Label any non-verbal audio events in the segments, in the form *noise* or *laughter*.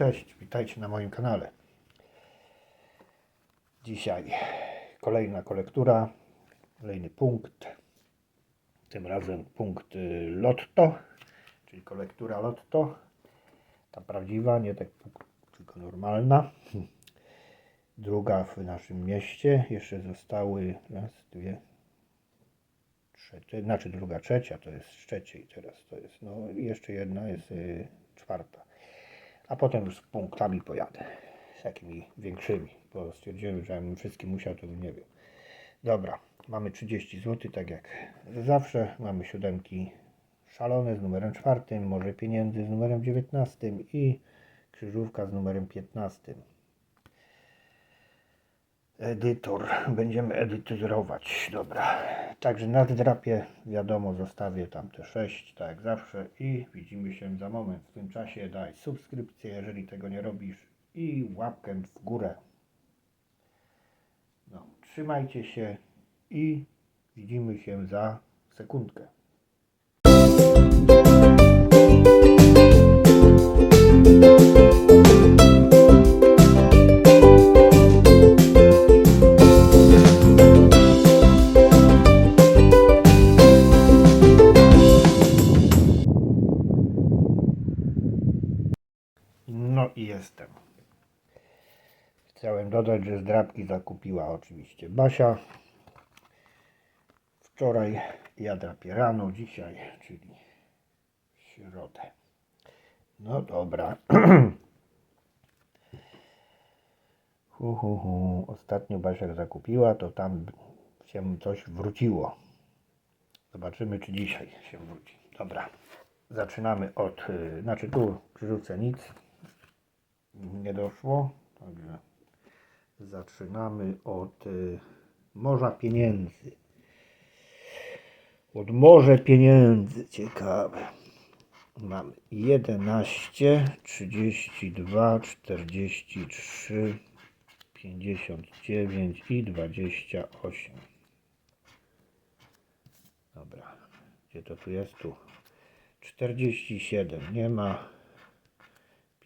Cześć, witajcie na moim kanale. Dzisiaj kolejna kolektura, kolejny punkt. Tym razem punkt y, Lotto, czyli kolektura Lotto. Ta prawdziwa, nie tak tylko normalna. Druga w naszym mieście. Jeszcze zostały raz, dwie, trzy, znaczy druga, trzecia, to jest z trzeciej teraz to jest. No jeszcze jedna jest y, czwarta. A potem już z punktami pojadę. Z takimi większymi, bo stwierdziłem, że jakbym wszystkim musiał, to bym nie wiem. Dobra, mamy 30 zł, tak jak zawsze. Mamy siódemki szalone z numerem czwartym, może pieniędzy z numerem 19 i krzyżówka z numerem 15. Edytor. Będziemy edytorować. Dobra. Także na drapie wiadomo zostawię tam te 6, tak jak zawsze i widzimy się za moment. W tym czasie daj subskrypcję, jeżeli tego nie robisz i łapkę w górę. No, trzymajcie się i widzimy się za sekundkę. No i jestem. Chciałem dodać, że zdrabki zakupiła oczywiście Basia. Wczoraj ja drapię rano, dzisiaj, czyli w środę. No dobra. *clears throat* hu, hu, hu. Ostatnio Basia zakupiła, to tam się coś wróciło. Zobaczymy, czy dzisiaj się wróci. Dobra. Zaczynamy od, y, znaczy tu przerzucę nic, nie doszło, także zaczynamy od y, Morza Pieniędzy. Od Morze Pieniędzy, ciekawe. Mamy 11, 32, 43, 59 i 28. Dobra, gdzie to tu jest? Tu. 47 nie ma.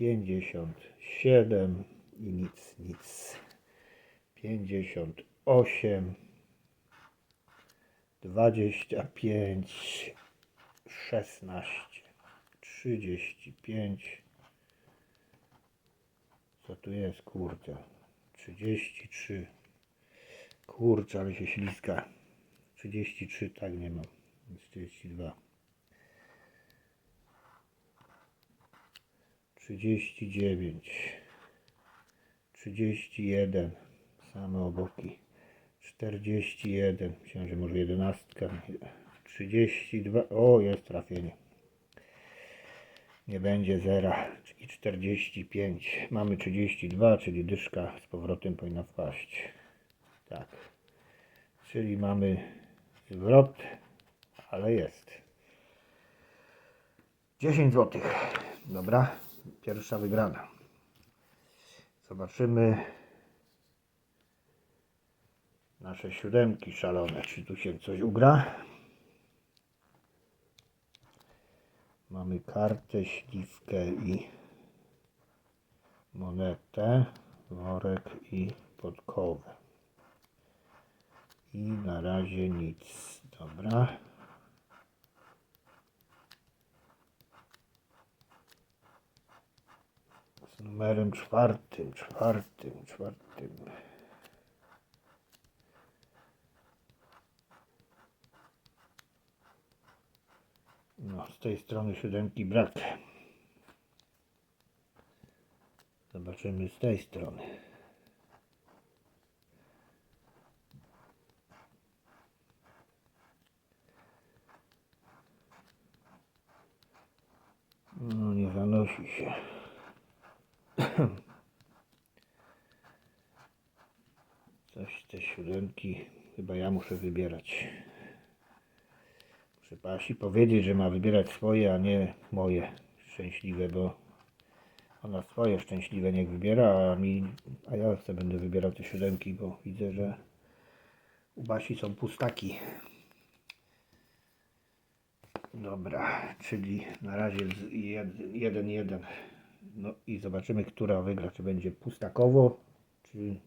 57 i nic, nic. 58 25 16 35 Co tu jest, kurczę? 33 Kurczę, ale się śliska 33, tak nie mam 32 39 31 same oboki. 41 myślałem, że może 11 32 o jest trafienie. Nie będzie zera. Czyli 45 mamy 32 czyli dyszka z powrotem powinna wpaść. Tak. Czyli mamy zwrot ale jest. 10 zł dobra pierwsza wygrana. Zobaczymy. Nasze siódemki szalone. Czy tu się coś ugra? Mamy kartę śliwkę i monetę worek i podkowę i na razie nic. Dobra numerem czwartym, czwartym, czwartym. No, z tej strony siódemki brak. Zobaczymy z tej strony. No, nie zanosi się. *clears throat* Coś te siódemki, chyba ja muszę wybierać. Muszę Pasi powiedzieć, że ma wybierać swoje, a nie moje szczęśliwe, bo ona swoje szczęśliwe niech wybiera, a, mi, a ja sobie będę wybierał te siódemki, bo widzę, że u Basi są pustaki. Dobra, czyli na razie 1-1. No i zobaczymy, która wygra. Czy będzie pustakowo, czy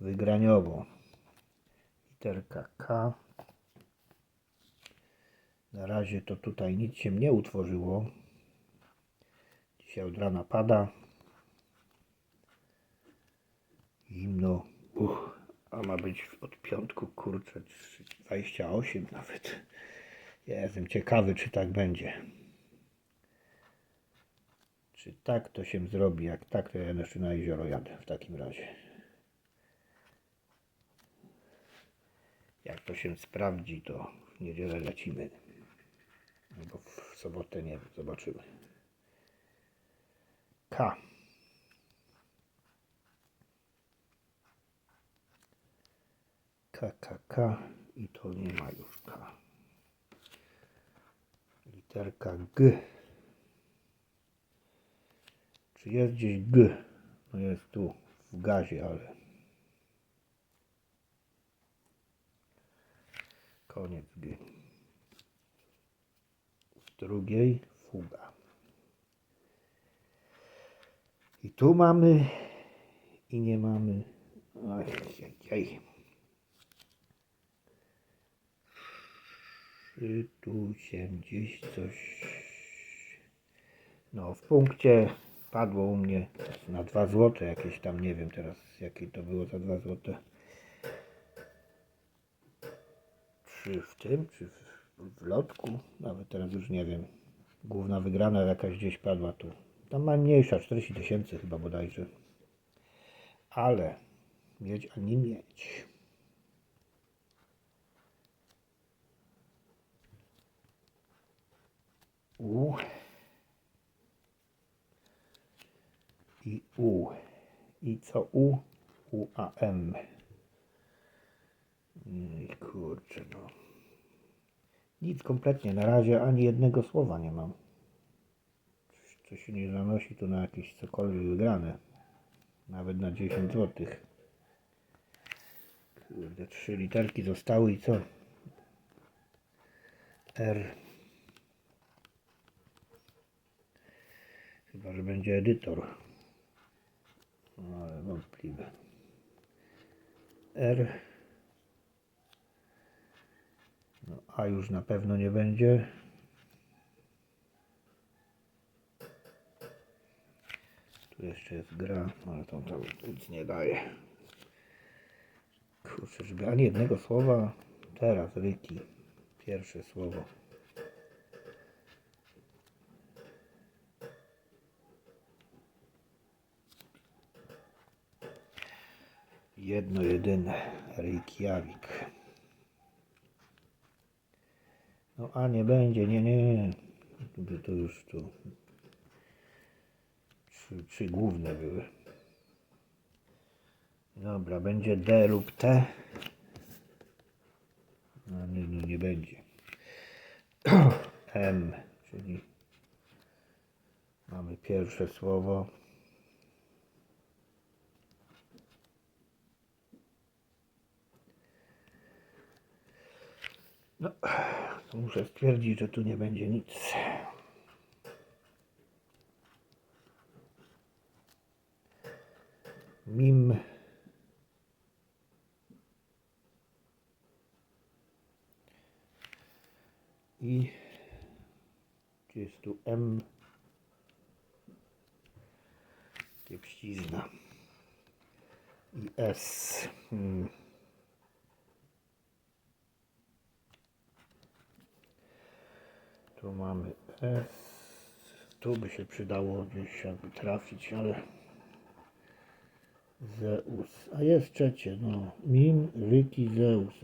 wygraniowo. Literka K. Na razie to tutaj nic się nie utworzyło. Dzisiaj od rana pada. Zimno. Uch, a ma być od piątku, kurczę, 28 nawet. Ja jestem ciekawy, czy tak będzie. Czy tak to się zrobi? Jak tak, to ja jeszcze na jezioro jadę w takim razie. Jak to się sprawdzi, to w niedzielę lecimy. Albo w sobotę, nie wiem, zobaczymy. K. K, K, K i to nie ma już K. Literka G. Czy jest gdzieś G? No jest tu w gazie, ale koniec G. Z drugiej fuga. I tu mamy i nie mamy. Oj, oj, oj. Czy tu się gdzieś coś. No, w punkcie padło u mnie na 2 złote jakieś tam, nie wiem teraz jakie to było za 2 złote. Czy w tym, czy w, w lotku, nawet teraz już nie wiem. Główna wygrana jakaś gdzieś padła tu. Tam ma mniejsza, 40 tysięcy chyba bodajże. Ale mieć ani mieć. U i U. I co U? U, A, M. I kurczę, no. Nic kompletnie, na razie ani jednego słowa nie mam. Co się nie zanosi tu na jakieś cokolwiek wygrane. Nawet na 10 zł. Kurde, trzy literki zostały i co? R. Chyba, że będzie edytor. No, ale wątpliwe. R. No, A już na pewno nie będzie. Tu jeszcze jest gra, ale to tam nic nie daje. Kurczę, żeby ani jednego słowa. Teraz Ryki. Pierwsze słowo. Jedno jedyne. Reykjavik. No a nie będzie, nie, nie. To, to już tu. Trzy, trzy główne były. Dobra, będzie D lub T. No nie, no nie będzie. *clears throat* M, czyli mamy pierwsze słowo. No, to muszę stwierdzić, że tu nie będzie nic. Mim. I gdzie jest tu M? Kiepścizna. I S. Hmm. Tu mamy S. Tu by się przydało gdzieś jakby trafić, ale Zeus. A jest trzecie, no. Mim, Ryki, Zeus.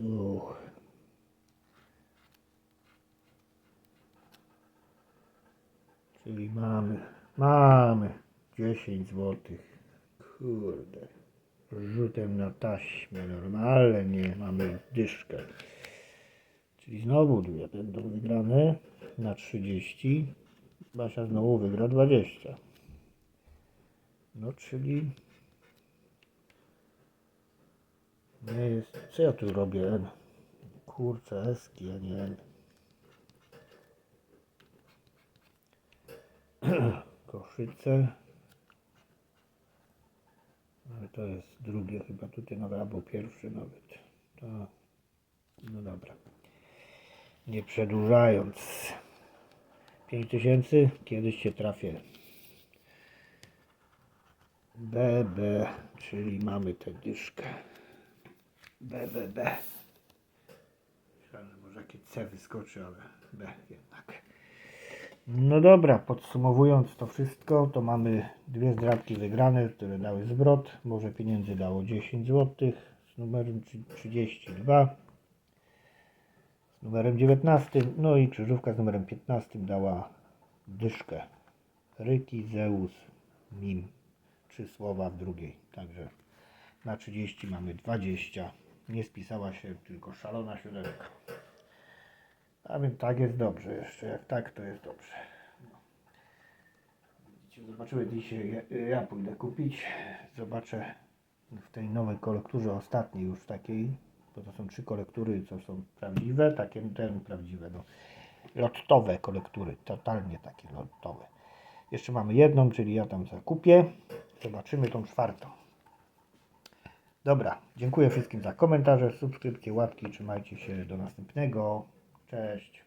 Czyli mamy, mamy 10 złotych. Kurde. rzutem na taśmę normalnie mamy dyszkę. Czyli znowu dwie będą wygrane na 30. Basia znowu wygra 20. No czyli nie jest. Co ja tu robię? Kurczę, eski, a nie. *clears throat* Koszyce. Ale to jest drugie chyba tutaj nawet, albo pierwszy nawet. To, no dobra. Nie przedłużając. 5000 kiedyś się trafię. BB, czyli mamy tę dyszkę. BBB. Myślałem, że może jakieś C wyskoczy, ale B jednak. No dobra, podsumowując to wszystko, to mamy dwie zdradki wygrane, które dały zwrot. Może pieniędzy dało 10 zł z numerem trzy- 32, z numerem 19, no i krzyżówka z numerem 15 dała dyszkę. Ryki, Zeus, Mim. Trzy słowa w drugiej. Także na 30 mamy 20. Nie spisała się tylko szalona siódemka. A więc tak jest dobrze jeszcze. Jak tak, to jest dobrze. Widzicie, Zobaczymy dzisiaj. Ja, ja pójdę kupić. Zobaczę w tej nowej kolekturze, ostatniej już takiej, bo to są trzy kolektury, co są prawdziwe, takie ten prawdziwe, no. Lottowe kolektury, totalnie takie lotowe. Jeszcze mamy jedną, czyli ja tam zakupię. Zobaczymy tą czwartą. Dobra, dziękuję wszystkim za komentarze, subskrypcje, łapki. Trzymajcie się do następnego. Cześć.